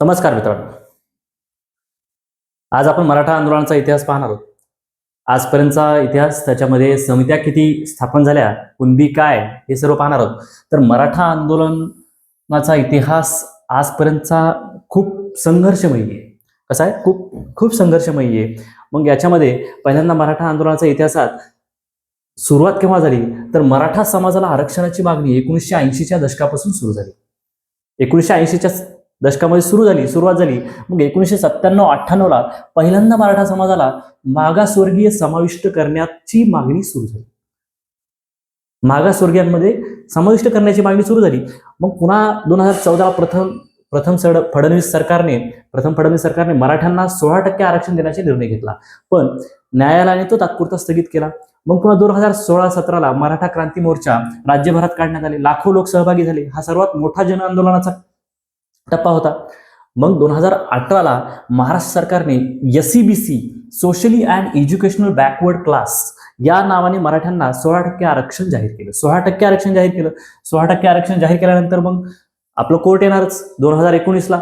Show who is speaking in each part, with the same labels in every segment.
Speaker 1: नमस्कार मित्रांनो. आज आपण मराठा आंदोलनाचा इतिहास पाहणार आहोत. आजपर्यंतचा इतिहास त्याच्यामध्ये समित्या किती स्थापन झाल्या कुणबी काय हे सर्व पाहणार आहोत. तर मराठा आंदोलनाचा इतिहास आजपर्यंतचा खूप संघर्षमयी आहे. कसा आहे? खूप खूप संघर्षमयी आहे. मग याच्यामध्ये पहिल्यांदा मराठा आंदोलनाच्या इतिहासात सुरुवात केव्हा झाली? तर मराठा समाजाला आरक्षणाची मागणी एकोणीसशे ऐंशीच्या दशकापासून सुरू झाली. एकोणीसशे ऐंशीच्या दशकामध्ये सुरू झाली सुरुवात झाली. मग एकोणीसशे सत्त्याण्णव अठ्ठ्याण्णवला पहिल्यांदा मराठा समाजाला मागासवर्गीय समाविष्ट करण्याची मागणी सुरू झाली. मागासवर्गीयांमध्ये समाविष्ट करण्याची मागणी सुरू झाली. मग पुन्हा दोन हजार चौदा प्रथम प्रथम सड फडणवीस सरकारने प्रथम फडणवीस सरकारने मराठ्यांना सोळा टक्के आरक्षण देण्याचा निर्णय घेतला. पण न्यायालयाने तो तात्पुरता स्थगित केला. मग पुन्हा दोन हजार सोळा सतराला मराठा क्रांती मोर्चा राज्यभरात काढण्यात आले. लाखो लोक सहभागी झाले. हा सर्वात मोठा जन आंदोलनाचा टप्पा होता. मग दोन हजार अठराला महाराष्ट्र सरकारने SEBC socially and educational backward class या नावाने मराठ्यांना सोळा टक्के आरक्षण जाहीर केलं. सोळा टक्के आरक्षण जाहीर केलं. सोळा टक्के आरक्षण जाहीर केल्यानंतर मग आपलं कोर्ट येणारच दोन हजार एकोणीसला.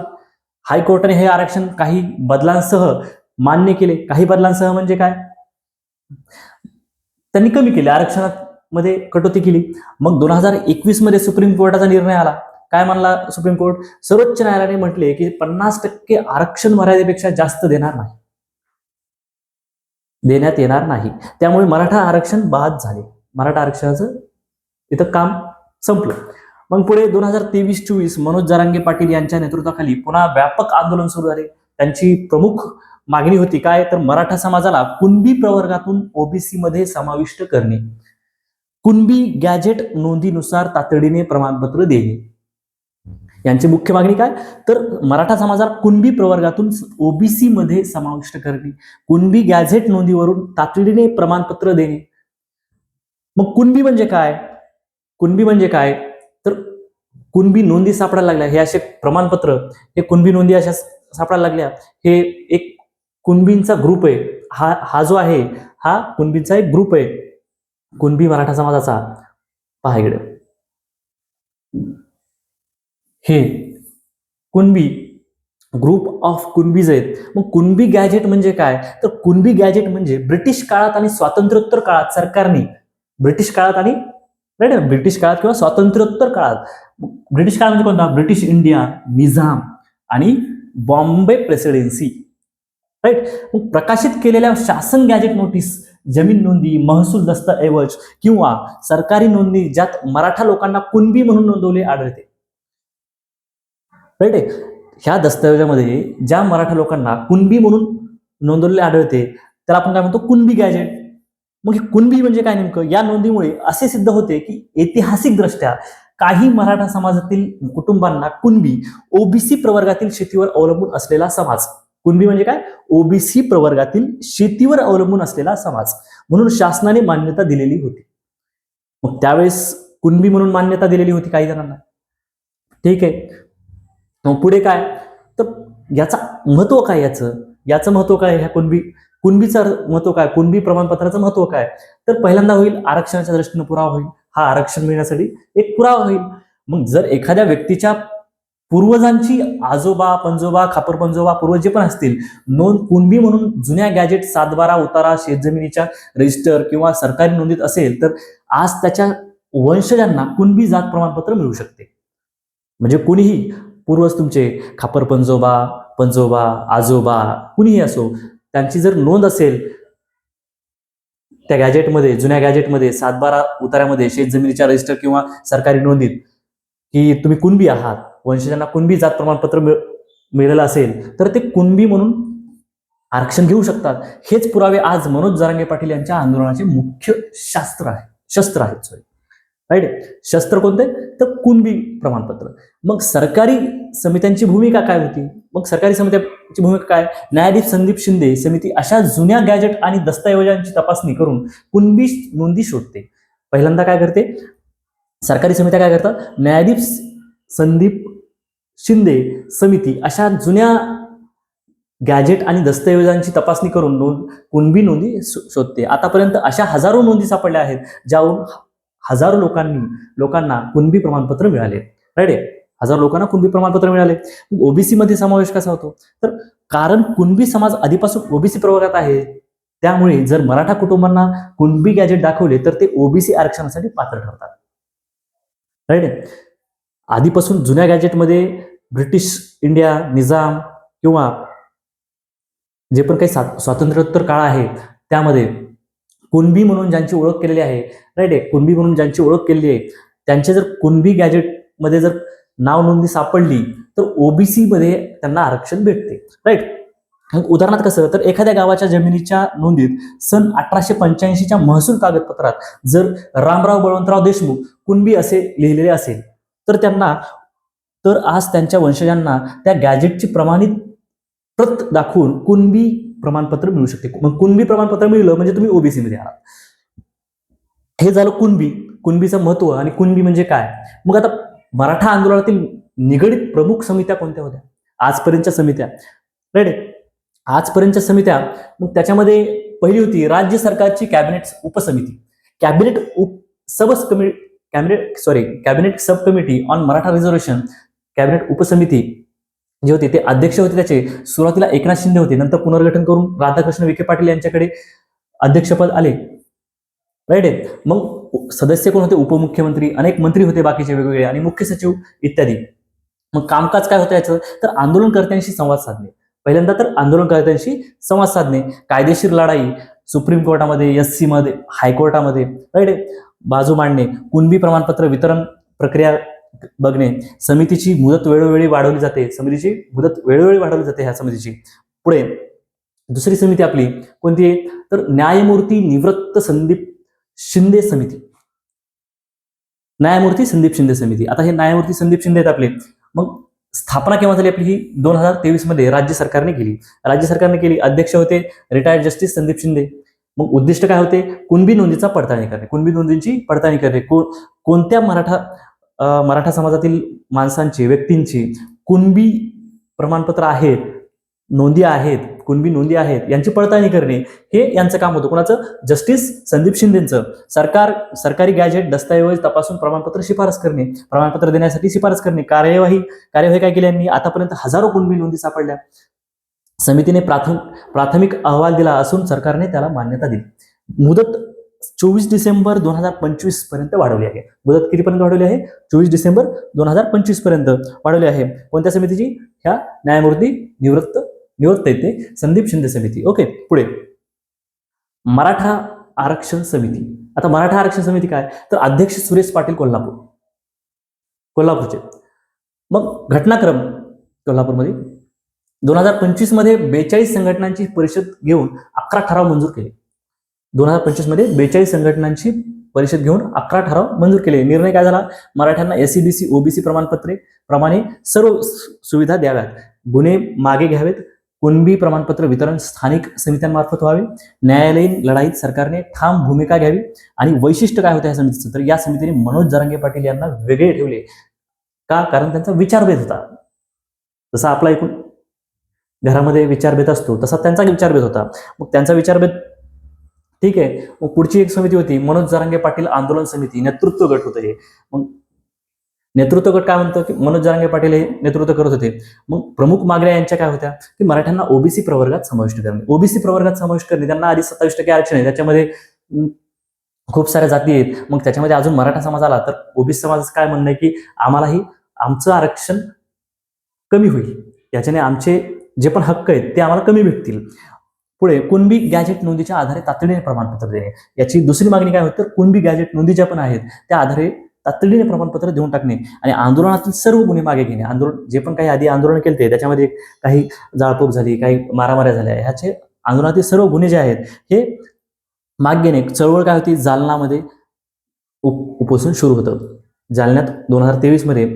Speaker 1: हायकोर्टाने हे आरक्षण काही बदलांसह मान्य केले. काही बदलांसह म्हणजे काय? त्यांनी कमी केले. आरक्षणात मध्ये कटोती केली. मग दोन हजार एकवीसमध्ये सुप्रीम कोर्टाचा निर्णय आला. काय म्हणला सुप्रीम कोर्ट सर्वोच्च न्यायालयाने म्हटले की पन्नास टक्के आरक्षण मर्यादेपेक्षा जास्त देणार नाही. देण्यात येणार नाही. त्यामुळे मराठा आरक्षण बाद झाले. मराठा आरक्षणाचं इथं काम संपलं. मग पुढे दोन हजार तेवीस चोवीस मनोज जरांगे पाटील यांच्या नेतृत्वाखाली पुन्हा व्यापक आंदोलन सुरू झाले. त्यांची प्रमुख मागणी होती काय? तर मराठा समाजाला कुणबी प्रवर्गातून ओबीसी मध्ये समाविष्ट करणे. कुणबी गॅजेट नोंदीनुसार तातडीने प्रमाणपत्र देणे. यांची मुख्य मागणी काय? तर मराठा समाजाला कुणबी प्रवर्गातून ओबीसी मध्ये समाविष्ट करणे कुणबी गॅझेट नोंदीवरून तातडीने प्रमाणपत्र देणे. मग कुणबी म्हणजे काय? कुणबी म्हणजे काय? तर कुणबी नोंदी सापडायला लागल्या हे असे प्रमाणपत्र हे कुणबी नोंदी अशा सापडायला लागल्या. हे एक कुणबींचा ग्रुप आहे. हा हा जो आहे हा कुणबींचा एक ग्रुप आहे. कुणबी मराठा समाजाचा. पहा इकडे. हे कुणबी ग्रुप ऑफ कुणबीज आहेत. मग कुणबी गॅजेट म्हणजे काय? तर कुणबी गॅजेट म्हणजे ब्रिटिश काळात आणि स्वातंत्र्योत्तर काळात सरकारने ब्रिटिश काळात आणि राईट ब्रिटिश काळात किंवा स्वातंत्र्योत्तर काळात ब्रिटिश काळ म्हणजे कोणता? ब्रिटिश इंडिया निझाम आणि बॉम्बे प्रेसिडेन्सी. राईट? मग प्रकाशित केलेल्या शासन गॅजेट नोटीस जमीन नोंदी महसूल दस्तऐवज किंवा सरकारी नोंदी ज्यात मराठा लोकांना कुणबी म्हणून नोंदवले आढळते. राईट आहे ह्या दस्तऐवजामध्ये ज्या मराठा लोकांना कुणबी म्हणून नोंदवलेले आढळते त्याला आपण काय म्हणतो? कुणबी गॅजेट मग हे कुणबी म्हणजे काय नेमकं? या नोंदीमुळे असे सिद्ध होते की ऐतिहासिकदृष्ट्या काही मराठा समाजातील कुटुंबांना कुणबी ओबीसी प्रवर्गातील शेतीवर अवलंबून असलेला समाज. कुणबी म्हणजे काय? ओबीसी प्रवर्गातील शेतीवर अवलंबून असलेला समाज. म्हणून शासनाने मान्यता दिलेली होती. मग त्यावेळेस कुणबी म्हणून मान्यता दिलेली होती काही जणांना. ठीक आहे. मग पुढे काय? तर याचा महत्त्व काय याचं? याचं महत्त्व काय? ह्या कुणबी कुणबीचं महत्त्व काय? कुणबी प्रमाणपत्राचं महत्त्व काय? तर पहिल्यांदा होईल आरक्षणाच्या दृष्टीनं पुरावा होईल. हा आरक्षण मिळण्यासाठी एक पुरावा होईल. मग जर एखाद्या व्यक्तीच्या पूर्वजांची आजोबा पंजोबा खापर पंजोबा पूर्वज जे पण असतील नोंद कुणबी म्हणून जुन्या गॅजेट सातबारा उतारा शेतजमिनीच्या रजिस्टर किंवा सरकारी नोंदीत असेल तर आज त्याच्या वंशजांना कुणबी जात प्रमाणपत्र मिळू शकते. म्हणजे कुणीही पूर्वज तुमचे खापर पंजोबा पंजोबा आजोबा कुणीही असो त्यांची जर नोंद असेल त्या गॅजेटमध्ये जुन्या गॅजेटमध्ये सातबारा उतार्यामध्ये शेतजमिनीच्या रजिस्टर किंवा सरकारी नोंदीत की तुम्ही कुणबी आहात वंशजांना कुणबी जात प्रमाणपत्र मिळ मिळालेलं असेल तर ते कुणबी म्हणून आरक्षण घेऊ शकतात. हेच पुरावे आज मनोज जरांगे पाटील यांच्या आंदोलनाचे मुख्य शास्त्र आहे शस्त्र आहेत सॉरी राईट? शस्त्र कोणते? तर कुणबी प्रमाणपत्र. मग सरकारी समित्यांची भूमिका काय होती? मग सरकारी समित्यांची भूमिका काय? न्यायाधीश संदीप शिंदे समिती अशा जुन्या गॅजेट आणि दस्तऐवजांची तपासणी करून कुणबी नोंदी शोधते. पहिल्यांदा काय करते? सरकारी समित्या काय करतात? न्यायाधीश संदीप शिंदे समिती अशा जुन्या गॅजेट आणि दस्तऐवजांची तपासणी करून नोंद कुणबी नोंदी शोधते. आतापर्यंत अशा हजारो नोंदी सापडल्या आहेत ज्यावरून हजारो लोकांनी लोकांना कुणबी प्रमाणपत्र मिळाले. राईट हजारो लोकांना कुणबी प्रमाणपत्र मिळाले. ओबीसी मध्ये समावेश कसा होतो? तर कारण कुणबी समाज आधीपासून ओबीसी प्रवर्गात आहे त्यामुळे जर मराठा कुटुंबांना कुणबी गॅजेट दाखवले तर ते ओबीसी आरक्षणासाठी पात्र ठरतात. राईट आधीपासून जुन्या गॅजेटमध्ये ब्रिटिश इंडिया निजाम किंवा जे पण काही सा- स्वातंत्र्योत्तर काळ आहे त्यामध्ये कुणबी म्हणून ज्यांची ओळख केलेली आहे राईट आहे? कुणबी म्हणून ज्यांची ओळख केलेली आहे त्यांचे जर कुणबी गॅजेटमध्ये जर नाव नोंदणी सापडली तर ओबीसीमध्ये त्यांना आरक्षण भेटते राईट उदाहरणार्थ कसं तर एखाद्या गावाच्या जमिनीच्या नोंदीत सन अठराशे पंच्याऐंशीच्या महसूल कागदपत्रात जर रामराव बळवंतराव देशमुख कुणबी असे लिहिलेले असेल तर त्यांना तर आज त्यांच्या वंशजांना त्या गॅजेटची प्रमाणित प्रत दाखवून कुणबी प्रमाणपत्र मिळू शकते. मग कुणबी प्रमाणपत्र मिळलं म्हणजे तुम्ही ओबीसी मध्ये आहात. हे झालं कुणबी. कुणबीचं महत्त्व आणि कुणबी म्हणजे काय? मग आता मराठा आंदोलनातील निगडीत प्रमुख समित्या कोणत्या होत्या? आजपर्यंतच्या समित्या. राईट आजपर्यंतच्या समित्या मग त्याच्यामध्ये पहिली होती राज्य सरकारची कॅबिनेट उपसमिती. Cabinet up sub committee cabinet sorry cabinet sub committee on Maratha reservation cabinet उपसमिती जे होते ते अध्यक्ष होते त्याचे. सुरुवातीला एकनाथ शिंदे होते नंतर पुनर्गठन करून राधाकृष्ण विखे पाटील यांच्याकडे अध्यक्षपद आले. राईट आहे? मग सदस्य कोण होते? उपमुख्यमंत्री अनेक मंत्री होते बाकीचे वेगवेगळे आणि मुख्य सचिव इत्यादी. मग कामकाज काय होतं याचं? तर आंदोलनकर्त्यांशी संवाद साधणे. पहिल्यांदा तर आंदोलनकर्त्यांशी संवाद साधणे. कायदेशीर लढाई सुप्रीम कोर्टामध्ये एस सी मध्ये हायकोर्टामध्ये. राईट आहे? बाजू मांडणे. कुणबी प्रमाणपत्र वितरण प्रक्रिया बघणे. समितीची मुदत वेळोवेळी वाढवली जाते. समितीची मुदत वेळोवेळी वाढवली जाते ह्या समितीची. पुढे दुसरी समिती आपली कोणती आहे? तर न्यायमूर्ती निवृत्त संदीप शिंदे समिती. न्यायमूर्ती संदीप शिंदे समिती. आता हे न्यायमूर्ती संदीप शिंदे आहेत आपले. मग स्थापना केव्हा झाली आपली ही? दोन हजार तेवीसमध्ये राज्य सरकारने केली. राज्य सरकारने केली. अध्यक्ष होते रिटायर्ड जस्टिस संदीप शिंदे. मग उद्दिष्ट काय होते? कुणबी नोंदीचा पडताळणी करणे. कुणबी नोंदींची पडताळणी करणे. कोणत्या मराठा मराठा समाजातील माणसांची व्यक्तींची कुणबी प्रमाणपत्र आहेत नोंदी आहेत कुणबी नोंदी आहेत यांची पडताळणी करणे हे यांचं काम होतं. कोणाचं? जस्टिस संदीप शिंदेचं. सरकार सरकारी गॅजेट दस्तऐवज तपासून प्रमाणपत्र शिफारस करणे प्रमाणपत्र देण्यासाठी शिफारस करणे. कार्यवाही कार्यवाही काय केली यांनी? आतापर्यंत हजारो कुणबी नोंदी सापडल्या. समितीने प्राथमिक प्राथमिक अहवाल दिला असून सरकारने त्याला मान्यता दिली. मुदत चोवीस डिसेंबर दोन हजार पंचवीसपर्यंत वाढवली आहे. मुदत कितीपर्यंत वाढवली आहे? चोवीस डिसेंबर दोन हजार पंचवीसपर्यंत वाढवली आहे. कोणत्या समितीची? ह्या न्यायमूर्ती निवृत्त निवृत्त येते संदीप शिंदे समिती. ओके पुढे. मराठा आरक्षण समिती. आता मराठा आरक्षण समिती काय? तर अध्यक्ष सुरेश पाटील कोल्हापूर. कोल्हापूरचे. मग घटनाक्रम कोल्हापूरमध्ये. दोन हजार पंचवीसमध्ये बेचाळीस संघटनांची परिषद घेऊन अकरा ठराव मंजूर केले. दोन हजार पंचवीसमध्ये बेचाळीस संघटनांची परिषद घेऊन अकरा ठराव मंजूर केले. निर्णय काय झाला? मराठ्यांना एससीबीसी ओबीसी प्रमाणपत्रे प्रमाणे सर्व सुविधा द्याव्यात. गुन्हे मागे घ्यावेत. कुणबी प्रमाणपत्र वितरण स्थानिक समित्यांमार्फत व्हावे. न्यायालयीन लढाईत सरकारने ठाम भूमिका घ्यावी. आणि वैशिष्ट्य काय होतं या समितीचं? तर या समितीने मनोज जरांगे पाटील यांना वेगळे ठेवले. का? कारण त्यांचा विचारभेद होता. जसा आपला एकूण घरामध्ये विचारभेद असतो तसा त्यांचा विचारभेद होता. मग त्यांचा विचारभेद ठीक आहे. मग पुढची एक समिती होती. मनोज जरांगे पाटील आंदोलन समिती नेतृत्व गट होतं हे. मग नेतृत्व गट काय म्हणतो की मनोज जरांगे पाटील हे नेतृत्व करत होते. मग प्रमुख मागण्या यांच्या काय होत्या? की मराठ्यांना ओबीसी प्रवर्गात समाविष्ट करणे. ओबीसी प्रवर्गात समाविष्ट करणे. त्यांना आधी सत्तावीस टक्के आरक्षण आहे. त्याच्यामध्ये खूप साऱ्या जाती आहेत. मग त्याच्यामध्ये अजून मराठा समाज आला तर ओबीसी समाजाचं काय म्हणणं आहे की आम्हालाही आमचं आरक्षण कमी होईल. याच्याने आमचे जे पण हक्क आहेत ते आम्हाला कमी भेटतील. पुढे कुणबी गॅजेट नोंदीच्या आधारे तातडीने प्रमाणपत्र देणे. याची दुसरी मागणी काय होती? तर कुणबी गॅजेट नोंदी ज्या पण आहेत त्या आधारे तातडीने प्रमाणपत्र देऊन टाकणे आणि आंदोलनातील सर्व गुन्हे मागे घेणे. आंदोलन जे पण काही आधी आंदोलन केले ते त्याच्यामध्ये काही जाळपोक झाली काही मारामाऱ्या झाल्या ह्याचे आंदोलनातील सर्व गुन्हे जे आहेत हे मागे घेणे. चळवळ काय होती? जालनामध्ये उप उपोषण सुरू होतं. जालन्यात दोन हजार तेवीसमध्ये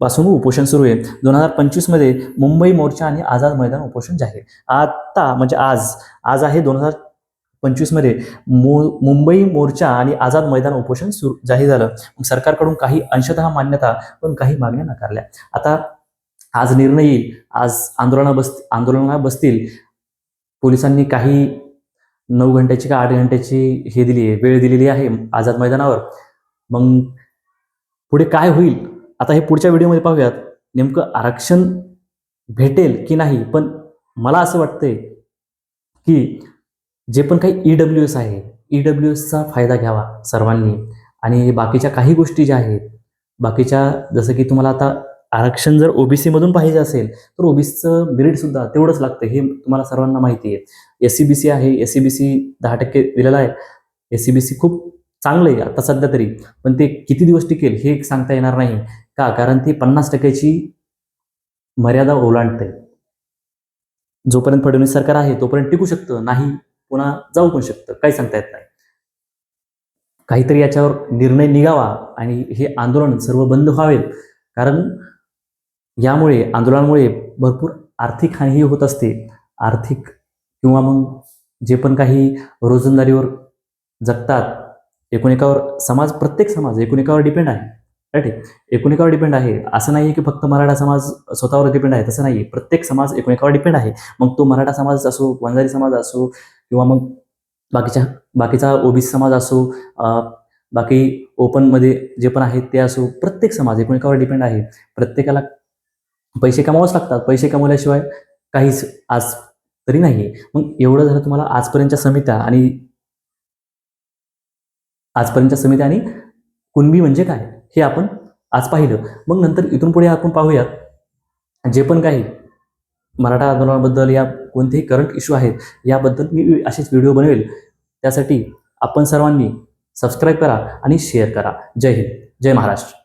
Speaker 1: पासून उपोषण सुरू आहे. दोन हजार पंचवीसमध्ये मुंबई मोर्चा आणि आझाद मैदान उपोषण जाहीर. आता म्हणजे आज आज आहे दोन हजार पंचवीसमध्ये मु- मुंबई मोर्चा आणि आझाद मैदान उपोषण सुरू जाहीर झालं. मग सरकारकडून काही अंशतः मान्यता पण काही मागण्या नाकारल्या. आता आज निर्णय येईल. आज आंदोलना बस आंदोलना बसतील. पोलिसांनी काही नऊ घंट्याची का आठ घंट्याची हे दिली आहे वेळ दिलेली आहे आझाद मैदानावर. मग पुढे काय होईल? आता हे पुढच्या व्हिडिओमध्ये पाहूयात. नेमकं आरक्षण भेटेल की नाही? पण मला असं वाटतंय की जे पण काही ई डब्ल्यू एस आहे ई डब्ल्यू एसचा फायदा घ्यावा सर्वांनी. आणि बाकीच्या काही गोष्टी ज्या आहेत बाकीच्या जसं की तुम्हाला आता आरक्षण जर ओबीसीमधून पाहिजे असेल तर ओबीसीचं मेरिट तेवढंच लागतं हे तुम्हाला सर्वांना माहिती आहे. एस सी बी सी आहे एस सी बी सी दहा टक्के दिलेला आहे. एस सी बी सी खूप चांगलं आहे आता सध्या तरी पण ते किती दिवस टिकेल हे सांगता येणार नाही. का? कारण ती पन्नास टक्क्याची मर्यादा ओलांडते. जोपर्यंत फडणवीस सरकार आहे तोपर्यंत टिकू शकतं नाही पुन्हा जाऊ पण शकतं. काही सांगता येत नाही. काहीतरी याच्यावर निर्णय निघावा आणि हे आंदोलन सर्व बंद व्हावे. कारण यामुळे आंदोलनामुळे भरपूर आर्थिक हानीही होत असते. आर्थिक किंवा मग जे पण काही रोजंदारीवर जगतात एकूण एकावर समाज प्रत्येक समाज एकूण एकावर डिपेंड आहे. राईट आहे डिपेंड आहे. असं नाही की फक्त मराठा समाज स्वतःवर डिपेंड आहे. तसं नाही प्रत्येक समाज एकूणिकावर डिपेंड आहे. मग तो मराठा समाज असो वंजारी समाज असो किंवा मग बाकीच्या बाकीचा ओबीसी समाज असो बाकी ओपनमध्ये जे पण आहेत ते असो प्रत्येक समाज एकूणकावर डिपेंड आहे. प्रत्येकाला पैसे कमावच लागतात. पैसे कमवल्याशिवाय काहीच आज तरी नाही मग एवढं झालं तुम्हाला आजपर्यंतच्या समित्या आणि आजपर्यंतच्या समित्या आणि कुणबी म्हणजे काय? हे आपण आज पाहिलं. मग नंतर इथून पुढे आपण पाहूयात जे पण काही मराठा आंदोलनाबद्दल या कोणतेही करंट इश्यू आहेत याबद्दल मी असेच व्हिडिओ बनवेल. त्यासाठी आपण सर्वांनी सबस्क्राईब करा आणि शेअर करा. जय हिंद. जय महाराष्ट्र.